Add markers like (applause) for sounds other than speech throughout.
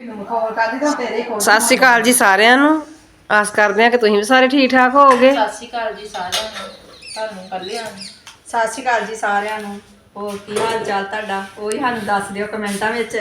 ਸਤਿ ਸ਼੍ਰੀ ਅਕਾਲ ਜੀ ਸਾਰਿਆਂ ਨੂੰ। ਆਸ ਕਰਦੇ ਹਾਂ ਕਿ ਤੁਸੀਂ ਵੀ ਸਾਰੇ ਠੀਕ ਠਾਕ ਹੋਵੋਗੇ। ਸਤਿ ਸ਼੍ਰੀ ਅਕਾਲ ਜੀ ਸਾਰਿਆਂ ਨੂੰ ਤੁਹਾਨੂੰ ਕੱਲਿਆਂ ਨੂੰ ਸਤਿ ਸ਼੍ਰੀ ਅਕਾਲ ਜੀ ਸਾਰਿਆਂ ਨੂੰ। ਹੋਰ ਕੀ ਹਾਲ ਚਾਲ ਤੁਹਾਡਾ? ਕੋਈ ਸਾਨੂੰ ਦੱਸ ਦਿਓ ਕਮੈਂਟਾਂ ਵਿੱਚ।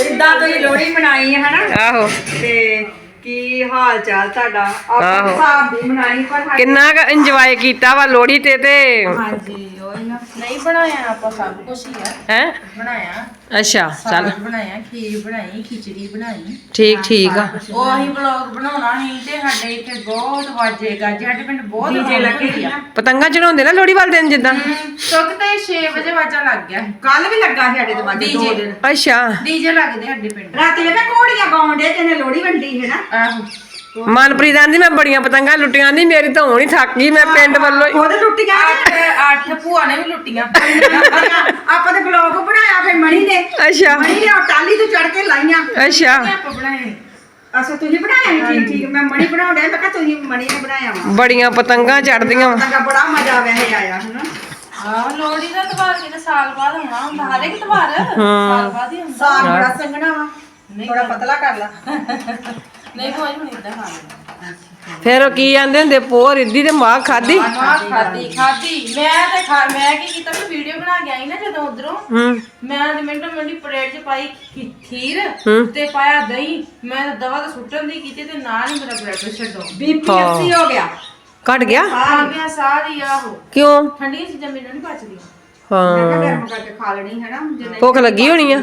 ਇਦਾਂ ਤੁਸੀਂ ਲੋਹੜੀ ਮਨਾਈ ਹੈ ਹਨਾ? ਆਹੋ। ਤੇ ਕੀ ਹਾਲ ਚਾਲ ਤੁਹਾਡਾ। ਆਪਣੇ ਹਿਸਾਬ ਦੀ ਮਨਾਈ ਪਰ ਕਿੰਨਾ ਕੁ ਇੰਜੋਏ ਕੀਤਾ ਵਾ ਲੋਹੜੀ ਤੇ ਤੇ। ਹਾਂਜੀ। ਉਹੀ ਨਾ ਨਹੀਂ ਬਣਾਇਆ ਆਪਾਂ ਸਭ ਕੁਝ ਹੀ ਆ। ਹੈ? ਬਣਾਇਆ। ਅੱਛਾ ਚੱਲ। ਸਾਗ ਬਣਾਇਆ ਖੀਰ ਬਣਾਈ ਖਿਚੜੀ ਬਣਾਈ। ਠੀਕ ਠੀਕ ਆ। ਉਹ ਅਸੀਂ ਵਲੌਗ ਬਣਾਉਣਾ ਸੀ ਤੇ ਸਾਡੇ ਇੱਥੇ ਬਹੁਤ ਵਾਜੇ ਗੱਜ ਸਾਡੇ ਪਿੰਡ ਬਹੁਤ ਡੀਜੇ ਲੱਗੇ ਸੀ ਨਾ। ਪਤੰਗਾਂ ਚੜਾਉਂਦੇ ਨਾ ਲੋਹੜੀ ਵਾਲੇ ਦਿਨ ਜਿੱਦਾਂ? ਸੁੱਕ ਤੇ 6 ਵਜੇ ਵਾਜਾ ਲੱਗ ਗਿਆ। ਕੱਲ ਵੀ ਲੱਗਾ ਸੀ ਸਾਡੇ ਤੇ ਬਾਜੀ ਦੋ ਦਿਨ। ਅੱਛਾ। ਡੀਜੇ ਲੱਗਦੇ ਸਾਡੇ ਪਿੰਡ। ਰਾਤੀ ਵੇਖਿਆ ਕੋੜੀਆਂ ਗਾਉਣ ਦੇ ਕਿਨੇ ਲੋਹੜੀ ਵੰਡੀ ਹੈ ਨਾ। ਆਹੋ। ਮਨਪ੍ਰੀਤ ਆਂਦੀ ਮੈਂ ਬੜੀਆਂ ਪਤੰਗਾਂ ਲੁੱਟੀਆਂ ਦੀ ਮੇਰੀ ਤਾਂ ਹੋਣੀ ਥੱਕ ਗਈ ਮੈਂ ਪਿੰਡ ਵੱਲੋਂ ਹੀ ਉਹਦੇ ਲੁੱਟੀਆਂ ਅੱਠ ਅੱਠ ਭੂਆ ਨੇ ਵੀ ਲੁੱਟੀਆਂ। ਆਪਾਂ ਤੇ ਬਲੌਗ ਬਣਾਇਆ ਫਿਰ ਮਣੀ ਨੇ। ਅੱਛਾ। ਮਣੀ ਨੇ ਉਹ ਟਾਲੀ ਤੋਂ ਚੜ ਕੇ ਲਾਈਆਂ। ਅੱਛਾ। ਆਪਾਂ ਬਣਾਏ? ਅਸਾਂ ਤੁਸੀਂ ਬਣਾਇਆ ਠੀਕ ਠੀਕ ਮੈਂ ਮਣੀ ਬਣਾਉਂਦਾ ਮੈਂ ਕਿਹਾ ਤੁਸੀਂ ਮਣੀ ਨੇ ਬਣਾਇਆ ਵਾ। ਬੜੀਆਂ ਪਤੰਗਾਂ ਚੜਦੀਆਂ ਵਾ ਤਾਂ ਬੜਾ ਮਜ਼ਾ ਵੈਸੇ ਆਇਆ ਹਨਾ? ਆਹ ਲੋਹੜੀ ਦਾ ਤਿਉਹਾਰ ਕਿਤੇ ਸਾਲ ਬਾਅਦ ਹੋਣਾ ਹੁੰਦਾ? ਹਰ ਇੱਕ ਤਿਉਹਾਰ ਸਾਲ ਬਾਅਦ ਹੀ ਹੁੰਦਾ। ਸਾਗ ਬੜਾ ਸੰਘਣਾ ਵਾ। ਥੋੜਾ ਪਤਲਾ ਕਰ ਲਾ। ਨਹੀਂ ਕੋਈ ਹੁਣ ਇਦਾਂ ਖਾ ਲੈਣਾ ਫਿਰ ਉਹ ਕੀ ਆਂਦੇ ਹੁੰਦੇ ਪੋਹ ਰਿੱਧੀ ਤੇ ਮਾਂ ਖਾਦੀ ਮਾਂ ਖਾਦੀ ਖਾਦੀ ਮੈਂ ਤੇ ਖਾ ਮੈਂ ਕੀ ਕੀਤਾ ਮੈਂ ਵੀਡੀਓ ਬਣਾ ਕੇ ਆਈ ਨਾ ਜਦੋਂ ਉਧਰੋਂ। ਹੂੰ। ਮੈਂ ਤੇ ਮਿੰਟੋ ਮਿੰਟੀ ਪਲੇਟ 'ਚ ਪਾਈ ਖੀ- ਖੀਰ ਹੂੰ। ਤੇ ਪਾਇਆ ਦਹੀਂ। ਮੈਂ ਤਾਂ ਦਵਾ ਤਾਂ ਸੁੱਟਣ ਦੀ ਕੀਤੀ ਤੇ ਨਾਲ ਹੀ ਮੇਰਾ ਬਲੱਡ ਪ੍ਰੈਸ਼ਰ ਡਾਊਨ ਬੀਪੀ ਹਾਂ। 80 ਹੋ ਗਿਆ। ਘਟ ਗਿਆ? ਆ ਗਿਆ ਸਾਰੀ ਆਹੋ ਕਿਉਂ? ਠੰਡੀਆਂ ਚੀਜ਼ਾਂ ਮੈਨੂੰ ਨਹੀਂ ਪਚਦੀਆਂ ਹਾਂ। ਮੈਂ ਕਿਹਾ ਗਰਮ ਕਰਕੇ ਖਾ ਲੈਣੀ ਹੈ ਨਾ ਜੇ ਨਹੀਂ ਭੁੱਖ ਲੱਗੀ ਹੋਣੀ ਆ।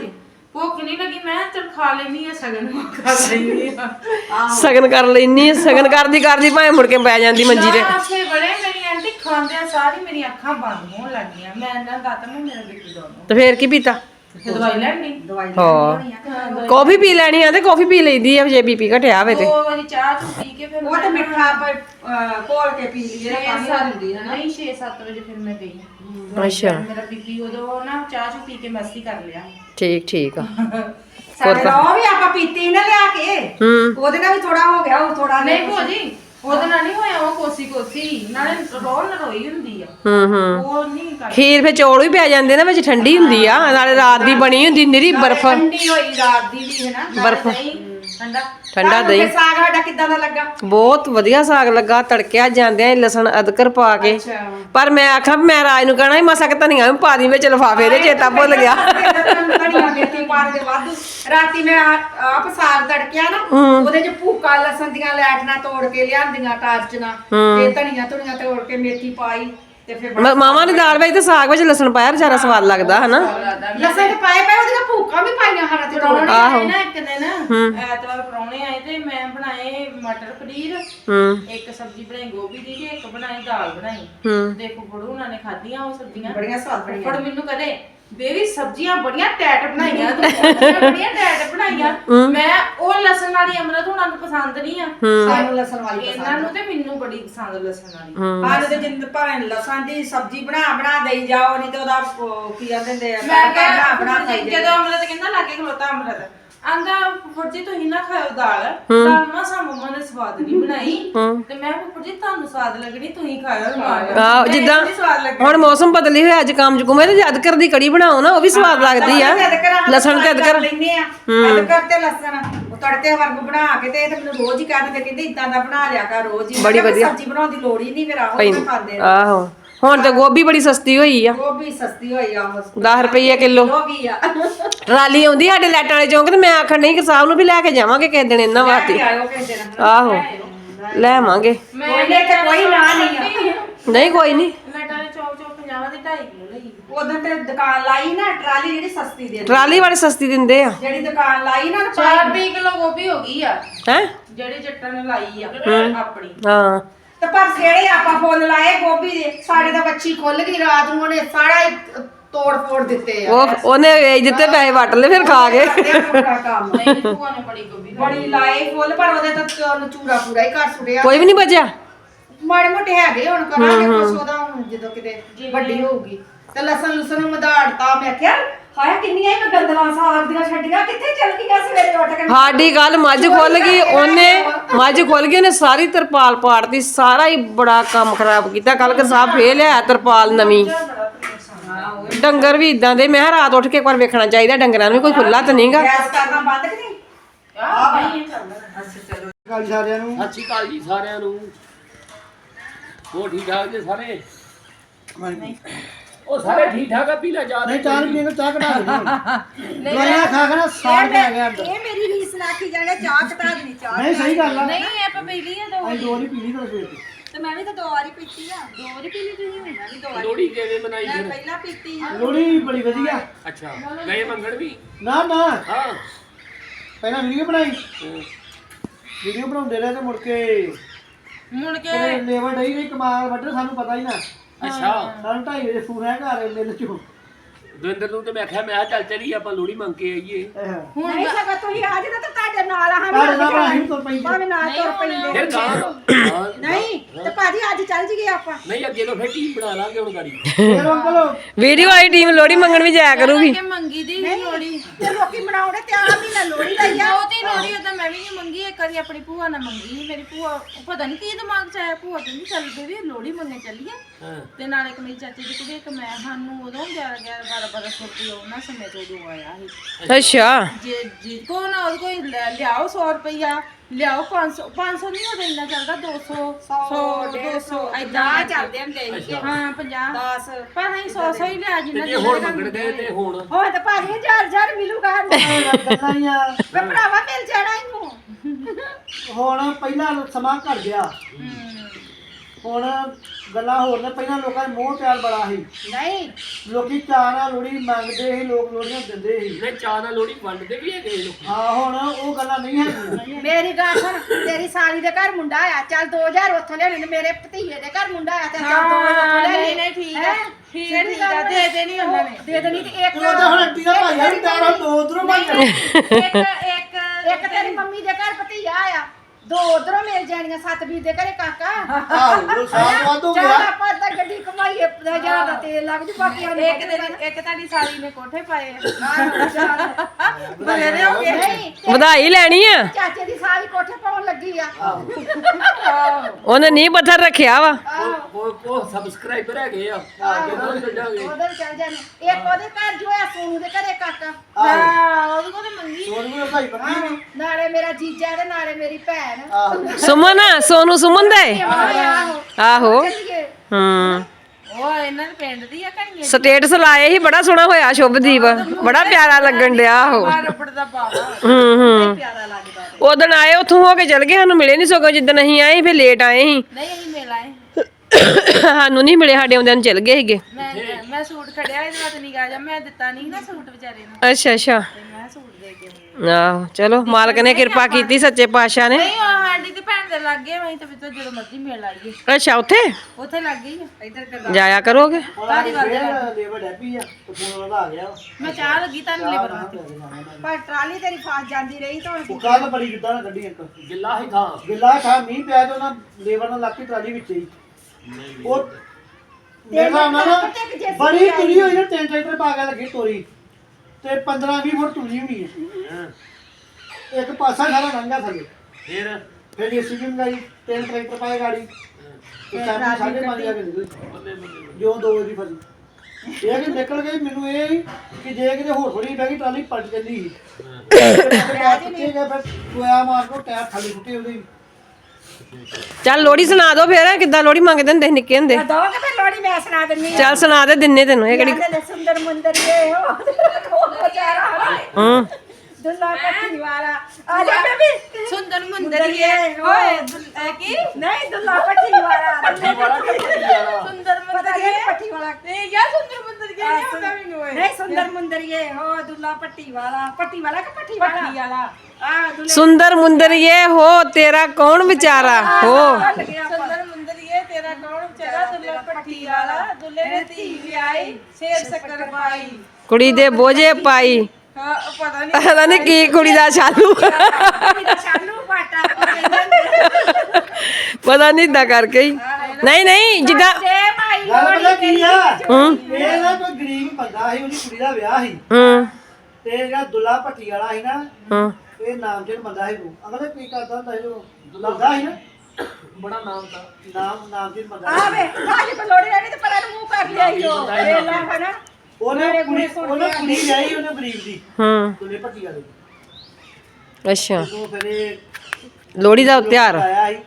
ਭੁੱਖ ਨਹੀਂ ਲੱਗੀ ਮੈਂ ਚਲ ਖਾ ਲੈਣੀ ਆ ਸਗਨ ਖਾ ਲੈਣੀ ਆ ਸਗਨ ਕਰ ਲੈਨੀ ਆ ਸਗਨ ਕਰਦੀ ਕਰਦੀ ਭਾਵੇਂ ਮੁੜ ਕੇ ਪੈ ਜਾਂਦੀ ਮੰਜੀ ਤੇ। ਆਸੇ ਬੜੇ ਮੇਰੀ ਆਂਟੀ ਖਾਂਦਿਆਂ ਸਾਰੀ ਮੇਰੀ ਅੱਖਾਂ ਬੰਦ ਹੋਣ ਲੱਗ ਗਈਆਂ ਮੈਂ ਇਹਨਾਂ ਦਾਤਾ ਮੈਂ ਮੇਰਾ ਬੀਪੀ ਡਾਊਨ ਤੇ ਫੇਰ ਕੀ ਪੀਤਾ? ਤੇ ਦਵਾਈ ਲੈਣੀ? ਦਵਾਈ ਹਾਂ। ਲੈਣੀ ਆ। ਕਾਫੀ ਪੀ ਲੈਣੀ। ਆ ਤੇ ਕਾਫੀ ਪੀ ਲਈਦੀ ਆ ਜੇ ਬੀਪੀ ਘਟਿਆ ਹੋਵੇ ਤੇ। ਉਹ ਵਾਲੀ ਚਾਹ ਚੁ ਪੀ ਕੇ ਫਿਰ ਉਹ ਤੇ ਮਿੱਠਾ ਆਪਾਂ ਅਹ, ਘੋਲ ਕੇ ਪੀ ਲਈਏ ਨਾ ਪਾਣੀ ਨਾਲ ਹੁੰਦੀ ਹੈ ਨਾ। ਨਹੀਂ 6-7 ਵਜੇ ਫਿਰ ਮੈਂ ਗਈ। ਅੱਛਾ। ਮੇਰਾ ਬੀਪੀ ਉਦੋਂ ਨਾ ਚਾਹ ਚੁ ਪੀ ਕੇ ਮਸਤੀ ਕਰ ਲਿਆ। ਠੀਕ ਠੀਕ ਆ। ਸਾਡੇ ਉਹ ਵੀ ਆਪਾਂ ਪੀਤੀ ਨਾ ਲਿਆ ਕੇ ਹੂੰ। ਉਹਦੇ ਨਾਲ ਵੀ ਥੋੜਾ ਹੋ ਗਿਆ ਉਹ ਥੋੜਾ ਨਹੀਂ ਭੋਜੀ ਉਹਦੇ ਨਾਲ ਨਹੀਂ ਹੋਇਆ ਉਹ ਕੋਸੀ ਕੋਸੀ ਨਾਲੇ ਰੋਲ ਨਰੋਈ ਹੁੰਦੀ ਆ। ਹੂੰ ਹੂੰ। ਉਹ ਨਹੀਂ ਕਰ ਖੀਰ ਫੇ ਚੌਲ ਵੀ ਪੈ ਜਾਂਦੇ ਨਾ ਵਿੱਚ ਠੰਡੀ ਹੁੰਦੀ ਆ ਨਾਲੇ ਰਾਤ ਦੀ ਬਣੀ ਹੁੰਦੀ ਨਿਰੀ ਬਰਫ਼। ਠੰਡੀ ਹੋਈ ਰਾਤ ਦੀ ਵੀ ਹੈ ਨਾ ਬਰਫ਼। ਨਹੀਂ ਠੰਡਾ? ਠੰਡਾ ਤੁਹਾਨੂੰ ਦਹੀਂ। ਫਿਰ ਸਾਗ ਸਾਡਾ ਕਿੱਦਾਂ ਦਾ ਲੱਗਾ? ਬਹੁਤ ਵਧੀਆ ਸਾਗ ਲੱਗਾ ਤੜਕਿਆ ਜਾਂਦਿਆਂ ਹੀ ਲਸਣ ਅਦਰਕ ਪਾ ਕੇ। ਪਰ ਮੈਂ ਆਖਾਂ ਵੀ ਮੈਂ ਰਾਜ ਨੂੰ ਕਹਿਣਾ ਸੀ ਮਸਾ ਕਿ ਧਨੀਆ ਵੀ ਪਾ ਦੀ ਵਿੱਚ ਲਫਾਫੇ ਦੇ ਚੇਤਾ ਭੁੱਲ ਗਿਆ। ਧਨੀਆ ਮੇਥੀ ਪਾ ਦੇ ਵਾਧੂ। ਰਾਤੀ ਮੈਂ ਆ- ਆਪ ਸਾਗ ਤੜਕਿਆ ਨਾ ਉਹਦੇ ਚ ਭੂਕਾ ਲਸਣ ਦੀਆਂ ਲੈਟਣਾ ਤੋੜ ਕੇ ਲਿਆਂਦੀਆਂ ਟਾਰਚਣਾ ਤੇ ਧਨੀਆ ਧੁਨੀਆ ਤੋੜ ਕੇ ਮੇਥੀ ਪਾਈ। ਤੇ ਫਿਰ ਬੜਾ- ਮ- ਮਾਵਾਂ ਦੀ ਦਾਲ ਵਿੱਚ ਤੇ ਸਾਗ ਵਿੱਚ ਲਸਣ ਪਾਇਆ ਜ਼ਿਆਦਾ ਸਵਾਦ ਲੱਗਦਾ ਹਨਾ? ਲਸਣ ਤੇ ਪਾਏ ਪਏ ਉਹਦੀਆਂ ਭੂਕਾ ਵੀ ਪਾਈਆਂ ਹਰਾ ਤੇ ਤੋੜ ਪ੍ਰਾਹੁਣੇ ਆਏ ਨਾ ਇੱਕ ਦਿਨ ਐਤਵਾਰ ਪ੍ਰਾਹੁਣੇ ਆਏ ਤੇ ਮੈਂ ਬਣਾਏ ਮਟਰ ਪਨੀਰ ਹੂੰ। ਇੱਕ ਸਬਜ਼ੀ ਬਣਾਈ ਗੋਭੀ ਦੀ ਤੇ ਇੱਕ ਬਣਾਈ ਦਾਲ ਬਣਾਈ। ਹੂੰ। ਤੇ ਫੁੱਫੜੂ ਉਹਨਾਂ ਨੇ ਖਾਧੀਆਂ ਉਹ ਸਬਜ਼ੀਆਂ। ਬੜੀਆਂ ਸਵਾਦ ਬਣੀਆਂ। ਫੁੱਫੜ ਮੈਨੂੰ ਕਹਦੇ ਬੇਬੀ ਸਬਜ਼ੀਆਂ ਬੜੀਆਂ ਟੈਟ ਬਣਾਈਆਂ ਤੂੰ ਸਬਜ਼ੀਆਂ ਬੜੀਆਂ ਟੈਟ ਬਣਾਈਆਂ। ਮੈਂ ਉਹ ਲਸਣ ਵਾਲੀ ਅਮਰਤ ਉਹਨਾਂ ਨੂੰ ਪਸੰਦ ਨਹੀਂ ਆ। ਸਾਨੂੰ ਲਸਣ ਵਾਲੀ ਇਹਨਾਂ ਨੂੰ ਤੇ ਮੈਨੂੰ ਬੜੀ ਪਸੰਦ ਲਸਣ ਵਾਲੀ। ਹਾਂ। ਤੇ ਜਿੰਦ ਭਾਵੇਂ ਲਸਣ ਦੀ ਸਬਜ਼ੀ ਬਣਾ ਬਣਾ ਦੇਈ ਜਾਓ ਨਹੀਂ ਤੇ ਉਹਦਾ ਉਹ ਕੀ ਕਹਿੰਦੇ ਹੁੰਦੇ ਆ ਮੈਂ ਬਣਾ ਬਣਾ ਖਾਈ ਜਾਓ। ਜਦੋਂ ਅਮਰਤ ਕਹਿੰਦਾ ਲਾਗੇ ਖਲੋਤਾ ਅਮਰਤ। ਆਂਦਾ ਫੁੱਫੜ ਜੀ ਤੁਸੀਂ ਨਾ ਖਾਓ ਦਾਲ। ਦਾਲ ਮਸਾ ਮੰਮਾ ਨੇ ਸਵਾਦ ਨਹੀਂ ਬਣਾਈ। ਤੇ ਮੈਂ ਫੁੱਫੜ ਜੀ ਤੁਹਾਨੂੰ ਸਵਾਦ ਲੱਗਣੀ ਤੁਸੀਂ ਖਾਓ ਨਾਲ ਆਹ ਜਿੱਦਾਂ ਸਵਾਦ ਲੱਗ ਹੁਣ ਮੌਸਮ ਬਦਲੀ ਹੋਇਆ ਅੱਜ ਕੰਮ ਜੁਕੂਮੇ ਤੇ ਜਦ ਕਰਦੀ ਕੜੀ ਬਣਾਓ ਨਾ ਉਹ ਵੀ ਸਵਾਦ ਲੱਗਦੀ ਆ। ਲਸਣ ਤੇ ਅਦਰਕ ਲੈਨੇ ਆ। ਅਦਰਕ ਤੇ ਲਸਣ ਉਹ ਤੜਕੇ ਵਰਗ ਬਣਾ ਕੇ ਤੇ ਇਹ ਤੇ ਮੈਨੂੰ ਰੋਜ਼ ਹੀ ਕਹਿੰਦੇ ਕਹਿੰਦੇ ਇਦਾਂ ਦਾ ਬਣਾ ਲਿਆ ਕਰ ਰੋਜ਼ ਹੀ। ਮੈਂ ਬੜੀ ਕਿਹਾ ਵਧੀਆ। ਸਬਜ਼ੀ ਬਣਾਉਣ ਦੀ ਲੋੜ ਹੀ ਨਹੀਂ ਫਿਰ ਆਹੋ ਮੈਂ ਖਾਂਦੇ ਆ। ਆਹੋ। ਹੁਣ ਤੇ ਗੋਭੀ ਬੜੀ ਸਸਤੀ ਹੋਈ ਆ। ਵੀ ਸਸਤੀ ਹੋਈ ਆ ਉਹ 10 ਰੁਪਏ ਕਿਲੋ। ਗਈ ਆ। ਟਰਾਲੀ ਆਉਂਦੀ ਸਾਡੇ ਲੈਟ ਵਾਲੇ ਚੌਂਕ ਤੇ ਮੈਂ ਆਖਣ ਨਹੀਂ ਕਿ ਸਾਹਿਬ ਨੂੰ ਵੀ ਲੈ ਕੇ ਜਾਵਾਂਗੇ ਕਿਸੇ ਦਿਨ ਇਹਨਾਂ ਵਾਸਤੇ। ਆਹੋ ਲੈਵਾਂਗੇ ਮੈਂ ਉਹਨੇ ਤੇ ਕੋਈ ਨਾ ਨਹੀਂ ਆ। ਨਹੀਂ ਕੋਈ ਨਹੀਂ। ਮੈਟਾਂ ਦੇ ਚੌਕ ਚੌਕ 50 ਦੀ 2.5 ਕਿਲੋ ਲਈ। ਉਦੋਂ ਤੇ ਦੁਕਾਨ ਲਾਈ ਨਾ ਟਰਾਲੀ ਜਿਹੜੀ ਸਸਤੀ ਦੇ ਟਰਾਲੀ ਵਾਲੇ ਸਸਤੀ ਦਿੰਦੇ ਆ। ਜਿਹੜੀ ਦੁਕਾਨ ਲਾਈ ਨਾ 4 ਕਿਲੋ ਗੋਭੀ ਹੋ ਗਈ ਆ। ਹੈ? ਜਿਹੜੇ ਜੱਟਾਂ ਨੇ ਲਾਈ ਆ ਆਪਣੀ। ਹਾਂ। ਤੇ ਪਰ ਜਿਹੜੇ ਆਪਾਂ ਫੁੱਲ ਲਾਏ ਗੋਭੀ ਦੇ। ਸਾਡੇ ਤਾਂ ਬੱਚੀ ਖੁੱਲ ਗਈ ਰਾਤ ਨੂੰ ਉਹਨੇ ਸਾਰਾ ਹੀ ਤੋੜ ਫੋੜ ਦਿੱਤੇ ਆ। ਉਹ ਉਹਨੇ ਵੇਚ ਦਿੱਤੇ ਪੈਸੇ ਵੱਟ ਲਏ ਫਿਰ ਖਾ ਗਏ। ਇਹ ਬੜਾ ਕੰਮ। ਨਹੀਂ ਭੂਆ ਨੇ ਬੜੀ ਗੋਭੀ ਲਾਈ। ਬੜੀ ਲਾਏ ਫੁੱਲ ਪਰ ਉਹਦੇ ਤਾਂ ਉਹਨੂੰ ਚੂੜਾ ਪੂਰਾ ਹੀ ਕਰ ਸੁੜਿਆ ਕੋਈ ਵੀ ਨਹੀਂ ਬਚਿਆ? ਮਾੜੇ ਮੋਟੇ ਹੈਗੇ ਹੁਣ ਕਰਾਂਗੇ ਕੁਛ ਉਹਦਾ ਹੁਣ ਜਦੋਂ ਕਿਤੇ ਵੱਡੀ ਹੋਊਗੀ। ਤੇ ਲਸਣ ਲੁਸਣ ਮਧਾੜਤਾ ਮੈਂ ਕਿਹਾ ਹਾਏ ਕਿੰਨੀਆਂ ਹੀ ਮੈਂ ਗੰਦਲਾਂ ਸਾਗ ਦੀਆਂ ਛੱਡੀਆਂ ਕਿੱਥੇ ਚਲ ਗਈਆਂ ਸਵੇਰੇ ਉੱਠ ਕੇ? ਸਾਡੀ ਗੱਲ ਮੱਝ ਖੁੱਲ ਗਈ ਉਹਨੇ ਮੱਝ ਖੁੱਲ ਗਈ ਉਹਨੇ ਸਾਰੀ ਤਰਪਾਲ ਪਾੜਤੀ ਸਾਰਾ ਹੀ ਬੜਾ ਕੰਮ ਖਰਾਬ ਕੀਤਾ ਕੱਲ ਕੇ ਸਾਹ ਫੇਰ ਲਿਆ ਤਰਪਾਲ ਨਵੀਂ। ਡੰਗਰ ਵੀ ਇਦਾਂ ਦੇ ਮੈਂ ਕਿਹਾ ਰਾਤ ਉੱਠ ਕੇ ਇੱਕ ਵਾਰ ਵੇਖਣਾ ਚਾਹੀਦਾ ਡੰਗਰਾਂ ਨੂੰ ਵੀ ਕੋਈ ਖੁੱਲਾ ਤਾਂ ਨਹੀਂਗਾ। ਗੈਸ ਕਰਨਾ ਬੰਦ ਕਿ ਨਹੀਂ? ਆਹ ਨਹੀਂ ਇਹ ਚੱਲਦਾ ਅੱਛਾ ਚਲੋ ਕਾਲੀ ਸਾਰਿਆਂ ਨੂੰ। ਸਤਿ ਸ਼੍ਰੀ ਅਕਾਲ ਜੀ ਸਾਰਿਆਂ ਨੂੰ। ਹੋਰ ਠੀਕ ਠਾਕ ਜੀ ਸਾਰੇ? ਉਹ ਸਾਰੇ ਠੀਕ ਠਾਕ ਆ ਪੀਲਾ ਜਾ ਨਹੀਂ ਚਾਹ ਪੀਣ ਨੂੰ ਚਾਹ ਕਢਾ ਦੇ ਦਵਾਈਆਂ ਖਾ ਕੇ ਨਾ ਸਾੜ ਆ ਗਿਆ ਅੰਦਰ। ਇਹ ਮੇਰੀ ਰੀਸ ਨਾ ਕੀ ਜਾਣੇ ਚਾਹ ਕਟਾ ਦੇਣੀ ਚਾਹ ਨਹੀਂ ਸਹੀ ਗੱਲ ਆ। ਨਹੀਂ ਇਹ ਪਪੀਲੀ ਆ ਦੋ ਅਸੀਂ ਦੋ ਨਹੀਂ ਪੀਣੀ ਤਾਂ ਸਵੇਰ ਤੇ ਮੈਂ ਵੀ ਤਾਂ ਦੋ ਵਾਰੀ ਪੀਤੀ ਆ। ਦੋ ਵਾਰੀ ਪੀ ਲਈ ਤੁਸੀਂ ਮੈਂ ਵੀ ਦੋ ਵਾਰੀ ਲੋੜੀ ਕਿਵੇਂ ਮਨਾਈ ਮੈਂ ਫਿਰ? ਪਹਿਲਾਂ ਪੀਤੀ ਆ। ਲੋੜੀ ਬੜੀ ਵਧੀਆ। ਅੱਛਾ ਗਏ ਮੰਗਣ ਵੀ? ਨਾ ਨਾ। ਹਾਂ। ਪਹਿਲਾਂ ਵੀਡੀਓ ਬਣਾਈ। ਵੀਡੀਓ ਬਣਾਉਂਦੇ ਰਹੇ ਤੇ ਮੁੜ ਕੇ ਮੁੜ ਕੇ ਲੇਬਰ ਡਈ ਨਹੀਂ ਕਮਾਲ ਵੱਢਣ ਸਾਨੂੰ ਪਤਾ ਹੀ ਨਾ। ਅੱਛਾ। ਸਾਨੂੰ ਢਾਈ ਵਜੇ ਫੋਨ ਆਇਆ ਘਰ ਮਿਲ ਚੋਂ ਦਵਿੰਦਰ ਨੂੰ ਤੇ ਮੈਂ ਆਖਿਆ ਮੈਂ ਕਿਹਾ ਚੱਲ ਚਲੀ ਆਪਾਂ ਲੋੜੀ ਮੰਗ ਕੇ ਆਈਏ। ਇਹ ਨਹੀਂ ਸਗਾ ਤੁਸੀਂ ਆ ਜਣਾ ਤਾਂ ਤੁਹਾਡੇ ਨਾਲ ਆ ਘਰ ਦਾ ਭਰਾ ਹੀ ਤੁਰ ਪੈਂਦੇ ਭਾਵੇਂ ਨਾਲ ਤੁਰ ਪੈਂਦੇ। ਫਿਰ ਗਾਂ। ਨਹੀਂ ਤੇ ਭਾਜੀ ਅੱਜ ਚੱਲ ਜੀਏ ਆਪਾਂ। ਨਹੀਂ ਅੱਗੇ ਤੋਂ ਫਿਰ ਟੀਮ ਬਣਾ ਲਾਂਗੇ ਹੁਣ ਗਾੜੀ। ਫਿਰ ਅੰਕਲ ਵੀਡੀਓ ਵਾਲੀ ਟੀਮ ਲੋੜੀ ਮੰਗਣ ਵੀ ਜਾਇਆ ਕਰੂਗੀ। ਕਿ ਮੰਗੀ ਦੀ ਸੀ ਲੋੜੀ ਤੇ ਲੋਕੀ ਮਨਾਉਣੇ ਤੇ ਆ ਮਹੀਨਾ ਲੋਹੜੀ ਲਈ ਆ। ਬਹੁਤੀ ਲੋੜੀ ਉਦਾਂ ਮੈਂ ਵੀ ਨਹੀਂ ਮੰਗੀ ਇੱਕ ਵਾਰੀ ਆਪਣੀ ਭੂਆ ਨਾਲ ਮੰਗੀ ਸੀ। ਮੇਰੀ ਭੂਆ ਉਹ ਪਤਾ ਨਹੀਂ ਕੀ ਦਿਮਾਗ ਚ ਆਇਆ ਭੂਆ ਕਹਿੰਦੀ ਚੱਲ ਬੇਬੀ ਲੋੜੀ ਮੰਗਣੇ ਚੱਲੀਏ। ਹਾਂ। ਤੇ ਨਾਲੇ ਇੱਕ ਮੇਰੀ ਚਾਚੀ ਦੀ ਕੁੜੀ ਇੱਕ ਮੈਂ ਸਾਨੂੰ ਉਦੋਂ 11 11 12 12 ਸੌ ਰੁਪਏ ਉਹਨਾਂ ਸਮੇਂ ਤੋਂ ਉਦੋਂ ਆਇਆ ਸੀ। ਅੱਛਾ। ਜੇ ਜੇ ਕੋ ਨਾ ਉਹਦੇ ਕੋਈ ਲੈ- ਲਿਆਓ 100 ਰੁਪਇਆ ਲਿਆਓ 500 500 ਨਹੀਂ ਉਹਦਾ ਇੰਨਾ ਚੱਲਦਾ 200 100 200 ਐਦਾਂ ਆ ਚੱਲਦੇ ਹੁੰਦੇ ਸੀ। ਹਾਂ 50 10 ਪਰ ਅਸੀਂ 100 100 ਹੀ ਲਿਆ ਜਿੰਨਾ ਜੇ ਹੁਣ ਮੰਗਣ ਗਏ ਤੇ ਹੁਣ? ਹੋਏ ਤਾਂ ਭਾਜੀ ਹਜ਼ਾਰ ਹਜ਼ਾਰ ਮਿਲੂਗਾ ਸਾਨੂੰ। ਗੱਲਾਂ ਹੀ ਆ। ਵੇ ਭਰਾਵਾ ਮਿਲ ਜਾਣਾ ਇਹਨੂੰ। ਹੁਣ ਪਹਿਲਾਂ ਸਮਾਂ ਘਟ ਗਿਆ। ਹੁਣ ਗੱਲਾਂ ਹੋਰ ਨੇ ਪਹਿਲਾਂ ਲੋਕਾਂ ਦੇ ਮੋਹ ਪਿਆਰ ਬੜਾ ਸੀ। ਨਹੀਂ। ਲੋਕੀ ਚਾਹ ਨਾਲ ਲੋੜੀ ਮੰਗਦੇ ਸੀ ਲੋਕ ਲੋੜੀਆਂ ਦਿੰਦੇ ਸੀ। ਨੇ ਚਾਹ ਨਾਲ ਲੋੜੀ ਵੰਡਦੇ ਵੀ ਹੈਗੇ ਲੋਕ। ਹਾਂ ਹੁਣ ਉਹ ਗੱਲਾਂ ਨਹੀਂ ਹੈਗੀਆਂ। ਮੇਰੀ ਗੱਲ ਸੁਣ ਤੇਰੀ ਸਾਲੀ ਦੇ ਘਰ ਮੁੰਡਾ ਆਇਆ ਚੱਲ 2000 ਉੱਥੋਂ ਲਿਆਉਣੇ ਨੇ ਮੇਰੇ ਭਤੀਜੇ ਦੇ ਘਰ ਮੁੰਡਾ ਆਇਆ ਤੇ ਚੱਲ 2000 ਉੱਥੋਂ ਲੈ ਨਹੀਂ ਨਹੀਂ ਠੀਕ ਆ ਹੈਂ? ਠੀਕ ਆ ਠੀਕ ਆ ਦੇ ਦੇ ਨਹੀਂ ਉਹਨਾਂ ਨੇ। ਦੇ ਦੇਣੀ ਤੇ ਇੱਕ ਉਹ ਤਾਂ ਹੁਣ ਆਂਟੀ ਦਾ ਭਾਈ ਆ ਵੀ ਦਾਰਾ ਦੋ ਉਧਰੋਂ ਜਾਣਾ ਇੱਕ ਇੱਕ ਇੱਕ ਤੇਰੀ ਮੰਮੀ ਦੇ ਘਰ ਭਤੀਜਾ ਆਇਆ। ਦੋ ਉਧਰੋਂ ਮਿਲ ਜਾਣੀਆਂ ਸੱਤ ਵੀਰ ਦੇ ਘਰੇ ਕਾਕਾ। ਆਹੋ ਸਾਲ ਬਾਅਦ ਹੋ ਚੱਲ ਗਿਆ ਆਪਾਂ ਤਾਂ ਗੱਡੀ ਕਮਾਈਏ ਹਜ਼ਾਰ ਦਾ ਤੇਲ ਲੱਗ ਜੂ ਬਾਕੀ ਸਾਨੂੰ ਇੱਕ ਤੇਰੀ ਇੱਕ ਤੁਹਾਡੀ ਸਾਲੀ ਨੇ ਕੋਠੇ ਪਾਏ। ਬਲੇਰੇ ਹੋ ਗਏ। ਨਹੀਂ ਵਧਾਈ ਲੈਣੀ ਆ। ਚਾਚੇ ਦੀ ਸਾਲੀ ਕੋਠੇ ਪਾਉਣ ਲੱਗੀ ਆ। ਉਹਨੇ ਨਹੀਂ ਪੱਥਰ ਰੱਖਿਆ ਵਾ। ਉਹ ਉਹ- ਸਬਸਕ੍ਰਾਈਬਰ ਹੈਗੇ ਆ। ਕਿਹਨਾਂ ਚੱਲ ਜਾਗੇ ਉਧਰ ਚੱਲ ਜਾਣੇ। ਇੱਕ ਉਹਦੇ ਘਰ ਜੋ ਸੋਨੂ ਦੇ ਘਰੇ ਕਾਕਾ। ਹਾਂ ਉਹਦੇ ਕੋਲ ਮੰਗੀ ਸੋਨ ਵੀ ਭਾਈ ਬੰਦੀ ਨਾਲੇ ਮੇਰਾ ਜੀਜਾ ਤੇ ਨਾਲੇ ਮੇਰੀ ਭੈਣ। ਸੁਮਨ ਸੋਨੂ ਸੁਮਨ ਦਾ? ਆਹੋ ਹੂੰ। ਉਹ ਇਹਨਾਂ ਦੇ ਪਿੰਡ ਦੀ ਆ ਕਣੀਏ ਸਟੇਟਸ ਲਾਏ ਸੀ ਬੜਾ ਸੋਹਣਾ ਹੋਇਆ ਸ਼ੁਭਦੀਪ। ਬੜਾ ਪਿਆਰਾ ਲੱਗਣ ਡਿਆ ਉਹ। ਰਬੜ ਦਾ ਪਾਵਾ ਹੂੰ ਹੂੰ। ਪਿਆਰਾ ਲੱਗਦਾ ਉਦਣ ਆਏ ਉੱਥੋਂ ਹੋ ਕੇ ਚਲ ਗਏ ਸਾਨੂੰ ਮਿਲੇ ਨਹੀਂ ਸਗੋਂ ਜਿੱਦਣ ਅਸੀਂ ਆਏ ਸੀ, ਫਿਰ ਲੇਟ ਆਏ ਸੀ। ਨਹੀਂ ਅਸੀਂ ਮਿਲ ਆਏ ਸਾਨੂੰ ਨਹੀਂ ਮਿਲੇ ਸਾਡੇ ਆਉਂਦਿਆਂ ਨੂੰ ਚਲ ਗਏ ਸੀਗੇ। ਮੈਂ ਮੈਂ ਸੂਟ ਖੜਿਆ ਇਹਦੇ ਨਾਲ ਨਹੀਂ ਗਾ ਜਾ ਮੈਂ ਦਿੱਤਾ ਨਹੀਂ ਨਾ ਸੂਟ ਵਿਚਾਰੇ ਨੂੰ। ਅੱਛਾ ਅੱਛਾ। ਆਹੋ ਚਲੋ ਮਾਲਕ ਨੇ ਕਿਰਪਾ ਕੀਤੀ ਸੱਚੇ ਪਾਤਸ਼ਾਹ ਨੇ। ਨਹੀਂ ਉਹ ਸਾਡੀ ਤੇ ਭੈਣ ਦੇ ਲੱਗੇ ਵਹੀਂ ਤੇ ਵਿੱਚ ਜਦੋਂ ਮਰਜ਼ੀ ਮਿਲ ਆਈਏ। ਅੱਛਾ ਉੱਥੇ? ਉੱਥੇ ਲੱਗ ਗਈ ਆ ਇੱਧਰ ਕਰ ਜਾਇਆ ਕਰੋਗੇ? ਉਹਨਾਂ ਦੀ ਫੇਰ ਲੇਬਰ ਡੈਪੀ ਆ ਤੇ ਫੋਨ ਉਹਦਾ ਆ ਗਿਆ। ਮੈਂ ਚਾਹ ਲੱਗੀ ਤੁਹਾਨੂੰ ਲੈ ਬਣਾ ਪਰ ਟਰਾਲੀ ਤੇਰੀ ਫਸ ਜਾਂਦੀ ਰਹੀ ਤਾਂ ਹੁਣ ਉਹ ਕੱਲ ਬੜੀ ਕਿੱਦਾਂ ਨਾ ਕੱਢੀ ਇੱਕ। ਗਿੱਲਾ ਹੀ ਥਾਂ। ਗਿੱਲਾ ਖਾ ਮੀਂਹ ਪਿਆ ਤੇ ਉਹਨਾਂ ਲੇਬਰ ਨਾਲ ਲੱਗ ਕੇ ਟਰਾਲੀ ਵਿੱਚ ਹੀ। ਉਹ ਮੇਰੇ ਨਾਲ ਨਾ ਬੜੀ ਤੁਰੀ ਹੋਈ ਨਾ ਤਿੰਨ ਟਰੈਕਟਰ ਪਾ ਕੇ ਲੱਗੀ ਤੋਰੀ। ਤੇ 15 20 ਫੁੱਟ ਤੁਰੀ ਹੋਣੀ ਹੈ। ਹਾਂ। ਇੱਕ ਪਾਸਾ ਸਾਰਾ ਲੰਘਾ ਥੱਲੇ। ਫਿਰ? ਫਿਰ ਏਸੀ ਵੀ ਮੰਗਾਈ ਤਿੰਨ ਟਰੈਕਟਰ ਪਾਏ ਗਾੜੀ। ਤੇ ਚਾਬੀ ਸਾਢੇ ਪੰਜ ਜਾ ਦੋ ਦੀ ਫਸੀ। ਇਹ ਕਿ ਨਿਕਲ ਗਈ ਮੈਨੂੰ ਇਹ ਕਿ ਜੇ ਕਿਤੇ ਹੋਰ ਥੋੜੀ ਬਹਿ ਗਈ ਟਰਾਲੀ ਪਲਟ ਚੱਲੀ ਸੀ। ਟਾਇਰ ਚੁੱਕੇ ਗਏ ਫਿਰ ਟੋਇਆ ਮਾਰ ਕੋ ਟਾਇਰ ਥੱਲੇ ਸੁੱਟੇ ਉਹਦੇ ਚੱਲ ਲੋੜੀ ਸੁਣਾ ਦਿਓ ਫੇਰ ਕਿੱਦਾਂ ਲੋੜੀ ਮੰਗਦੇ ਹੁੰਦੇ ਸੀ ਨਿੱਕੇ ਹੁੰਦੇ? ਦੋਗੇ ਫਿਰ ਲੋੜੀ ਮੈਂ ਸੁਣਾ ਦਿੰਨੀ ਆ। ਚੱਲ ਸੁਣਾ ਦੇ ਦਿੰਨੇ ਤੈਨੂੰ ਇਹ ਕਿਹੜੀ ਸੁੰਦਰ ਮੁੰਦਰ ਇਹ ਹੂੰ। ਦੁੱਲਾ ਪੱਟੀ ਵਾਲਾ ਆ ਜਾ ਬੇਬੀ ਸੁੰਦਰ ਮੁੰਦਰੀਏ ਓਏ ਦੁੱਲ- ਇਹ ਕੀ ਨਹੀਂ ਦੁੱਲਾ ਪੱਟੀ ਵਾਲਾ ਦੁੱਲਾ ਪੱਟੀ ਵਾਲਾ ਸੁੰਦਰ ਪਤਾ ਮੁੰਦਰੀਏ ਨਹੀਂ ਪੱਟੀ ਵਾਲਾ ਤੇ ਯਾ ਸੁੰਦਰ ਮੁੰਦਰੀਏ ਨਹੀਂ ਹੁੰਦਾ ਮੈਨੂੰ ਓਏ ਨਹੀਂ ਸੁੰਦਰ ਮੁੰਦਰੀਏ ਹੋ ਦੁੱਲਾ ਪੱਟੀ ਵਾਲਾ ਪੱਟੀ ਵਾਲਾ ਕਿ ਪੱਟੀ ਵਾਲਾ ਪੱਟੀ ਵਾਲਾ ਆ ਦੁੱਲੇ ਸੁੰਦਰ ਮੁੰਦਰੀਏ ਹੋ ਤੇਰਾ ਕੌਣ ਵਿਚਾਰਾ ਹੋ ਭੁੱਲ ਗਿਆ ਆਪਾਂ। ਸੁੰਦਰ ਮੁੰਦਰੀਏ ਤੇਰਾ ਕੌਣ ਵਿਚਾਰਾ ਦੁੱਲਾ ਪੱਟੀ ਵਾਲਾ ਨੇ ਹਾਂ ਪਤਾ ਨਹੀਂ ਪਤਾ ਨਹੀਂ ਕੀ ਕੁੜੀ ਦਾ ਚਾਲੂ। ਪਾਟਾ। ਪਤਾ ਨਹੀਂ ਇਦਾਂ ਕਰਕੇ ਹੀ। ਨਹੀਂ ਨਹੀਂ ਜਿੱਦਾਂ ਜੇ ਭਾਈ ਗੱਲ ਪਤਾ ਕੀ ਆ? ਹੂੰ। ਇਹ ਨਾ ਕੋਈ ਗਰੀਬ ਬੰਦਾ ਸੀ ਉਹਦੀ ਕੁੜੀ ਦਾ ਵਿਆਹ ਸੀ। ਹੂੰ। ਤੇ ਜਿਹੜਾ ਦੁੱਲਾ ਭੱਟੀ ਵਾਲਾ ਸੀ ਨਾ ਹੂੰ। ਇਹ ਨਾਮਚੀਨ ਬੰਦਾ ਸੀ ਉਹ। ਅਗਲੇ ਕੀ ਕਰਦਾ ਹੁੰਦਾ ਸੀ ਉਹ ਦੁੱਲਾ ਸੀ ਨਾ? ਬੜਾ ਨਾਮ ਤਾਂ। ਨਾਮ ਨਾਮਚੀਨ ਬੰਦਾ ਆ ਵੇ ਅੱਜ ਬਲੋੜੀ ਰਹਿਣੀ ਤੇ ਪਰਾਂ ਨੂੰ ਮੂੰਹ ਕਰ ਲਿਆ ਈ ਉਹ। ਵੇਲਾ ਹਨਾ? ਉਹਨੇ ਕੁੜੀ ਉਹਨੇ ਕੁੜੀ ਵਿਆਹੀ ਉਹਨੇ ਬਰੀਕ ਦੀ। ਹੂੰ। ਦੁੱਲੇ ਭੱਟੀ ਵਾਲੇ ਅੱਛਾ। ਤੋਂ ਫਿਰ ਇਹ ਲੋਹੜੀ ਦਾ ਤਿਉਹਾਰ। ਆਇਆ ਸੀ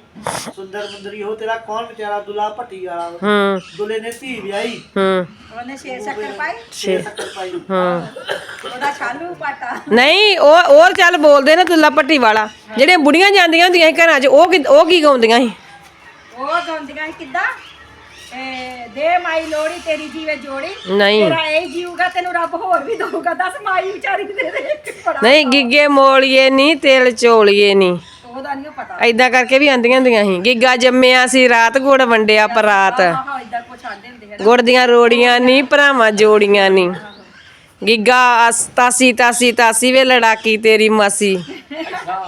ਸੁੰਦਰ ਮੁੰਦਰੀ ਉਹ ਤੇਰਾ ਕੌਣ ਵਿਚਾਰਾ? ਦੁੱਲਾ ਭੱਟੀ ਵਾਲਾ। ਹੂੰ। ਦੁੱਲੇ ਨੇ ਧੀ ਵਿਆਹੀ। ਹੂੰ। ਉਹਨੇ ਛੇ ਸ਼ੱਕਰ ਪਾਈ ਛੇ। ਸ਼ੱਕਰ ਪਾਈ ਹਾਂ। ਉਹਦਾ ਛਾਲੂ ਪਾਟਾ। ਨਹੀਂ ਉਹ ਉਹ ਚੱਲ ਬੋਲਦੇ ਨੇ ਦੁੱਲਾ ਭੱਟੀ ਵਾਲਾ। ਜਿਹੜੀਆਂ ਬੁੜੀਆਂ ਜਾਂਦੀਆਂ ਹੁੰਦੀਆਂ ਸੀ ਘਰਾਂ 'ਚ ਉਹ ਕੀ ਉਹ ਕੀ ਗਾਉਂਦੀਆਂ ਸੀ? ਉਹ ਗਾਉਂਦੀਆਂ ਸੀ ਕਿੱਦਾਂ? ਦੇ ਮਾਈ ਲੋੜੀ ਤੇਰੀ ਜੀਵੇ ਜੋੜੀ ਨਹੀਂ ਤੇਰਾ ਇਹ ਜੀਊਗਾ ਤੈਨੂੰ ਰੱਬ ਹੋਰ ਵੀ ਦਊਗਾ ਦੱਸ ਮਾਈ ਵਿਚਾਰੀ ਦੇ ਦੇ ਬੜਾ ਨਹੀਂ ਗਿੱਗੇ ਮੋਲੀਏ ਨਹੀਂ ਤੇਲ ਚੋਲੀਏ ਨਹੀਂ ਉਹਦਾ ਨਹੀਂ ਪਤਾ ਐਦਾਂ ਕਰਕੇ ਵੀ ਆਂਦੀਆਂ ਹੁੰਦੀਆਂ ਸੀ ਗਿੱਗਾ ਜੰਮਿਆ ਸੀ ਰਾਤ ਗੁੜ ਵੰਡਿਆ ਪਰਾਤ ਆਹ ਇਦਾਂ ਕੁਛ ਆਂਦੇ ਹੁੰਦੇ ਆ ਗੁੜ ਦੀਆਂ ਰੋੜੀਆਂ ਨਹੀਂ ਭਰਾਵਾਂ ਜੋੜੀਆਂ ਨਹੀਂ ਗਿੱਗਾ ਅਸ- ਤਾਸੀ ਤਾਸੀ ਤਾਸੀ ਵੇ ਲੜਾਕੀ ਤੇਰੀ ਮਾਸੀ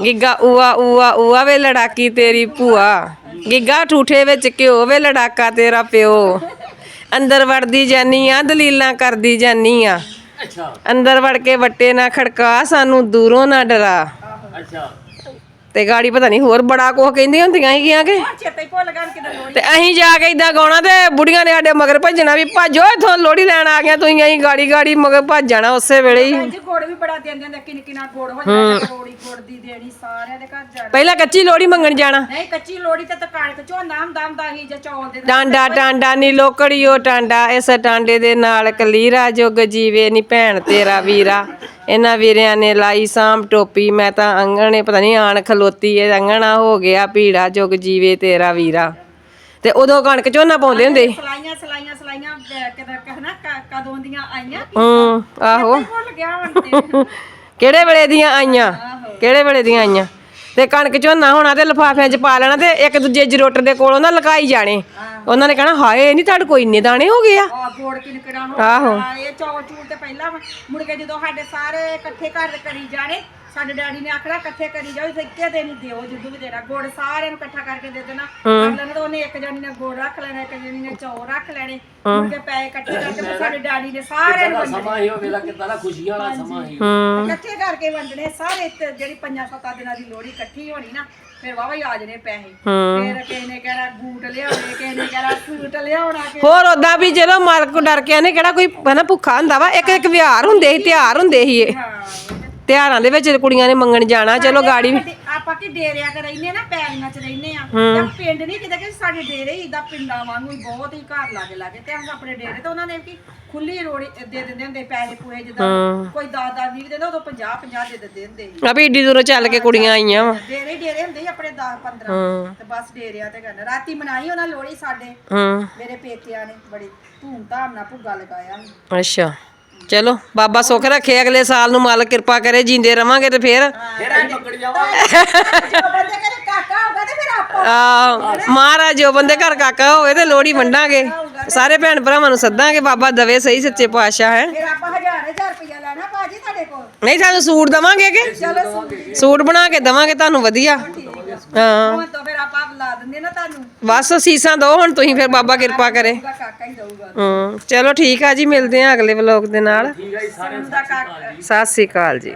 ਗਿੱਗਾ ਊਆ ਊਆ ਊਆ ਵੇ ਲੜਾਕੀ ਤੇਰੀ ਭੂਆ ਗਿੱਗਾ ਠੂਠੇ ਵਿੱਚ ਘਿਓ ਵੇ ਲੜਾਕਾ ਤੇਰਾ ਪਿਓ। ਅੰਦਰ ਵੜਦੀ ਜਾਨੀ ਆ ਦਲੀਲਾਂ ਕਰਦੀ ਜਾਨੀ ਆ। ਅੱਛਾ। ਅੰਦਰ ਵੜ ਕੇ ਵੱਟੇ ਨਾ ਖੜਕਾ ਸਾਨੂੰ ਦੂਰੋਂ ਨਾ ਡਰਾ। ਅੱਛਾ। ਤੇ ਗਾੜੀ ਪਤਾ ਨਹੀਂ ਹੋਰ ਬੜਾ ਕੁਝ ਕਹਿੰਦੀਆਂ ਹੁੰਦੀਆਂ ਸੀਗੀਆਂ ਕਿ। ਹੁਣ ਚੇਤੇ ਹੀ ਭੁੱਲ ਕਿਦਾਂ ਲੋੜੀ ਤੇ ਅਸੀਂ ਜਾ ਕੇ ਇਦਾਂ ਗਾਉਣਾ ਤੇ ਬੁੜੀਆਂ ਨੇ ਸਾਡੇ ਮਗਰ ਭੱਜਣਾ ਵੀ ਭਾਜੋ ਇਥੋਂ ਲੋੜੀ ਲੈਣ ਆ ਗਿਆ ਤੁਸੀਂ ਅਸੀਂ ਗਾੜੀ ਗਾੜੀ ਮਗਰ ਭੱਜ ਜਾਣਾ ਉਸੇ ਵੇਲੇ ਹੀ। ਜੀ ਗੁੜ ਵੀ ਬੜਾ ਦਿੰਦੇ ਹੁੰਦੇ ਕਿਨ ਕਿਨਾ ਗੁੜ ਹੋ ਜਾਂਦਾ ਲੋੜੀ ਗੁੜ ਦੀ ਦੇਣੀ ਸਾਰਿਆਂ ਦੇ ਘਰ ਜਾਣਾ। ਪਹਿਲਾਂ ਕੱਚੀ ਲੋੜੀ ਮੰਗਣ ਜਾਣਾ। ਨਹੀਂ ਕੱਚੀ ਲੋੜੀ ਤੇ ਤਾਂ ਕਣਕ ਝੋਨਾ ਹੁੰਦਾ ਹੁੰਦਾ ਸੀ ਜਾਂ ਚੌਲ ਦੇ ਟਾਂਡਾ ਟਾਂਡਾ ਨੀ ਲੋਕੜੀਓ ਟਾਂਡਾ ਇਸ ਟਾਂਡੇ ਦੇ ਨਾਲ ਕਲੀਰਾ ਜੁਗ ਜੀਵੇ ਨੀ ਭੈਣ ਤੇਰਾ ਵੀਰਾ। ਇਹਨਾਂ ਵੀਰਿਆਂ ਨੇ ਲਾਈ ਸਾਂਭ ਟੋਪੀ ਮੈਂ ਤਾਂ ਅੰਗਣੇ ਪਤਾ ਨਹੀਂ ਆਣ ਖਲੋਤੀ ਇਹ ਅੰਗਣਾ ਹੋ ਗਿਆ ਪੀੜਾ ਜੁਗ ਜੀਵੇ ਤੇਰਾ ਵੀਰਾ। ਤੇ ਉਦੋਂ ਕਣਕ ਝੋਨਾ ਪਾਉਂਦੇ ਹੁੰਦੇ ਸੀ। ਸਲਾਈਆਂ ਸਲਾਈਆਂ ਸਲਾਈਆਂ ਕਿਦਾਂ ਕਹਿਣਾ ਕ- ਕਦੋਂ ਦੀਆਂ ਆਈਆਂ? ਹੂੰ ਆਹੋ। ਭੁੱਲ ਗਿਆ ਹੁਣ ਤੇ। (laughs) ਕਿਹੜੇ ਵੇਲੇ ਦੀਆਂ ਆਈਆਂ? ਕਿਹੜੇ ਵੇਲੇ ਦੀਆਂ ਆਈਆਂ? ਤੇ ਕਣਕ ਝੋਨਾ ਹੋਣਾ ਤੇ ਲਫਾਫਿਆਂ 'ਚ ਪਾ ਲੈਣਾ ਤੇ ਇੱਕ ਦੂਜੇ ਜਰੋਟ ਦੇ ਕੋਲੋਂ ਨਾ ਲਕਾਈ ਜਾਣੇ। ਉਹਨਾਂ ਨੇ ਕਹਿਣਾ ਹਾਏ ਨਹੀਂ ਤੁਹਾਡੇ ਕੋਈ ਇੰਨੇ ਦਾਣੇ ਹੋ ਗਏ ਆ ਆ ਗੋੜ ਕਿਨਕੜਾ ਹੋ ਆਹੋ। ਗਿਆ, ਇਹ ਚੌਲ ਚੂਲ ਤੇ ਪਹਿਲਾਂ ਮੁੜ ਕੇ ਜਦੋਂ ਸਾਡੇ ਸਾਰੇ ਇਕੱਠੇ ਘਰ ਕਰੀ ਜਾਣੇ ਸਾਡੇ ਡੈਡੀ ਨੇ ਆਖਣਾ ਇਕੱਠੇ ਕਰੀ ਜਾਓ ਤੇ ਇੱਕੇ ਦਿਨ ਹੀ ਦਿਓ ਜਦੋਂ ਵੀ ਦੇਣਾ ਗੁੜ ਸਾਰਿਆਂ ਨੂੰ ਇਕੱਠਾ ਕਰਕੇ ਦੇ ਦੇਣਾ। ਅਗਲੇ ਨੇ ਤਾਂ ਉਹਨੇ ਇੱਕ ਜਣੀ ਨੇ ਗੁੜ ਰੱਖ ਲੈਣਾ ਇੱਕ ਜਣੀ ਨੇ ਚੌਲ ਰੱਖ ਲੈਣੇ। ਮੁੜ ਕੇ ਪੈਸੇ ਇਕੱਠੇ ਕਰਕੇ ਫਿਰ ਸਾਡੇ ਡੈਡੀ ਨੇ ਸਾਰਿਆਂ ਨੂੰ ਦਾ ਵੰਡਣੇ ਸਮਾਂ ਹੀ ਹੋਵੇਗਾ ਕਿਤਾ ਦਾ ਖੁਸ਼ੀਆਂ ਵਾਲਾ ਸਮਾਂ ਹੀ। ਇਕੱਠੇ ਕਰਕੇ ਵੰਡਣੇ ਸਾਰੇ ਤੇ ਜਿਹੜੀ ਪੰਜਾਂ ਸੱਤਾਂ ਦਿਨਾਂ ਦੀ ਲੋੜੀ ਇਕੱਠੀ ਹੋਣੀ ਨਾ ਫਿਰ ਵਾਵਾ ਹੀ ਆ ਜਣੇ ਪੈਸੇ। ਫਿਰ ਕਿਸੇ ਨੇ ਕਹਿਣਾ ਬੂਟ ਲਿਆਉਣੇ ਕਿਸੇ ਨੇ ਕਹਿਣਾ ਸੂਟ ਲਿਆਉਣਾ ਕਿ ਹੋਰ ਉਦਾਂ ਵੀ ਚਲੋ ਮਾਲਕ ਕੋ ਡਰ ਕੇ ਆਨੇ ਕਿਹੜਾ ਕੋਈ ਹਨਾ ਭੁੱਖਾ ਹੁੰਦਾ ਵਾ ਇੱਕ ਇੱਕ ਵਿਹਾਰ ਹੁੰਦੇ ਸੀ ਤਿਉਹਾਰ ਹੁੰਦੇ ਸੀ ਇਹ। ਹਾਂ ਤਿਉਹਾਰਾਂ ਦੇ ਵਿੱਚ ਕੁੜੀਆਂ ਨੇ ਮੰਗਣ ਜਾਣਾ ਚਲੋ ਗਾੜੀ ਆਪਾਂ ਕੀ ਡੇਰਿਆਂ ਤੇ ਰਹਿੰਦੇ ਨਾ ਪੈਲੀਆਂ 'ਚ ਰਹਿੰਦੇ ਆ ਤੇ ਪਿੰਡ ਨਹੀਂ ਕਿਤੇ ਕਿ ਸਾਡੇ ਡੇਰੇ ਹੀ ਇਦਾਂ ਪਿੰਡਾਂ ਵਾਂਗੂ ਹੀ ਬਹੁਤ ਹੀ ਘਰ ਲਾਗੇ ਲਾਗੇ। ਤੇ ਅਸੀਂ ਆਪਣੇ ਡੇਰੇ ਤੇ ਉਹਨਾਂ ਨੇ ਕੀ ਖੁੱਲੀ ਰੋੜੀ ਦੇ ਦਿੰਦੇ ਹੁੰਦੇ ਪੈਸੇ ਪੂਏ ਜਿੱਦਾਂ ਕੋਈ 10 10 20 ਦਿੰਦਾ ਉਦੋਂ 50 50 ਦੇ ਦਿੰਦੇ ਹੁੰਦੇ ਸੀ। ਆ ਵੀ ਏਡੀ ਦੂਰੋਂ ਚੱਲ ਕੇ ਕੁੜੀਆਂ ਆਈਆਂ ਵਾ। ਡੇਰੇ ਹੀ ਡੇਰੇ ਹੁੰਦੇ ਸੀ ਆਪਣੇ 10 15 ਤੇ ਬਸ ਡੇਰਿਆਂ ਤੇ ਕਰਨਾ। ਰਾਤੀ ਮਨਾਈ ਉਹਨਾਂ ਲੋਹੜੀ ਸਾਡੇ। ਹੂੰ। ਮੇਰੇ ਪੇਕਿਆਂ ਨੇ ਬੜੀ ਧੂਮ ਧਾਮ ਨਾਲ ਭੁੱਗਾ ਲਗਾਇਆ। ਅੱਛਾ। ਚਲੋ ਬਾਬਾ ਸੁੱਖ ਰੱਖੇ ਅਗਲੇ ਸਾਲ ਨੂੰ ਮਾਲਕ ਕਿਰਪਾ ਕਰੇ ਜਿੰਦੇ ਰਵਾਂਗੇ ਤੇ ਫੇਰ। ਫਿਰ ਅਸੀਂ ਪਕੜ ਜਾਵਾਂਗੇ। ਜੋ ਬੰਦੇ ਘਰੇ ਕਾਕਾ ਹੋਗਾ ਤੇ ਫਿਰ ਆਪਾਂ ਆ ਮਹਾਰਾਜ ਜੋ ਬੰਦੇ ਘਰ ਕਾਕਾ ਹੋਵੇ ਤੇ ਲੋਹੜੀ ਵੰਡਾਂਗੇ। ਸਾਰੇ ਭੈਣ ਭਰਾਵਾਂ ਨੂੰ ਸੱਦਾਂਗੇ ਬਾਬਾ ਦਵੇ ਸਹੀ ਸੱਚੇ ਪਾਤਸ਼ਾਹ ਹੈ। ਫਿਰ ਆਪਾਂ ਹਜ਼ਾਰ ਹਜ਼ਾਰ ਰੁਪਇਆ ਲੈਣਾ ਬਾਜੀ ਤੁਹਾਡੇ ਕੋਲ। ਨਹੀਂ ਤੁਹਾਨੂੰ ਸੂਟ ਦਵਾਂਗੇ ਕਿ? ਚਲੋ ਸੂਟ। ਬਣਾ ਕੇ ਦਵਾਂਗੇ ਤੁਹਾਨੂੰ ਵਧੀਆ। ਹਾਂ ਹੁਣ ਤਾਂ ਫਿਰ ਆਪਾਂ ਲਾ ਦਿੰਦੇ ਨਾ ਤੁਹਾਨੂੰ। ਬਸ ਸੀਸਾਂ ਦੋ ਹੁਣ ਤੁਸੀਂ ਫਿਰ ਬਾਬਾ ਕਿਰਪਾ ਕਰੇ। ਕਾਕਾ ਹੀ ਚਲੋ ਠੀਕ ਆ ਜੀ ਮਿਲਦੇ ਆ ਅਗਲੇ ਵਲੋਗ ਦੇ ਨਾਲ। ਠੀਕ ਜੀ ਸਾਰੇ ਸਤਿ ਸ੍ਰੀ ਅਕਾਲ ਜੀ।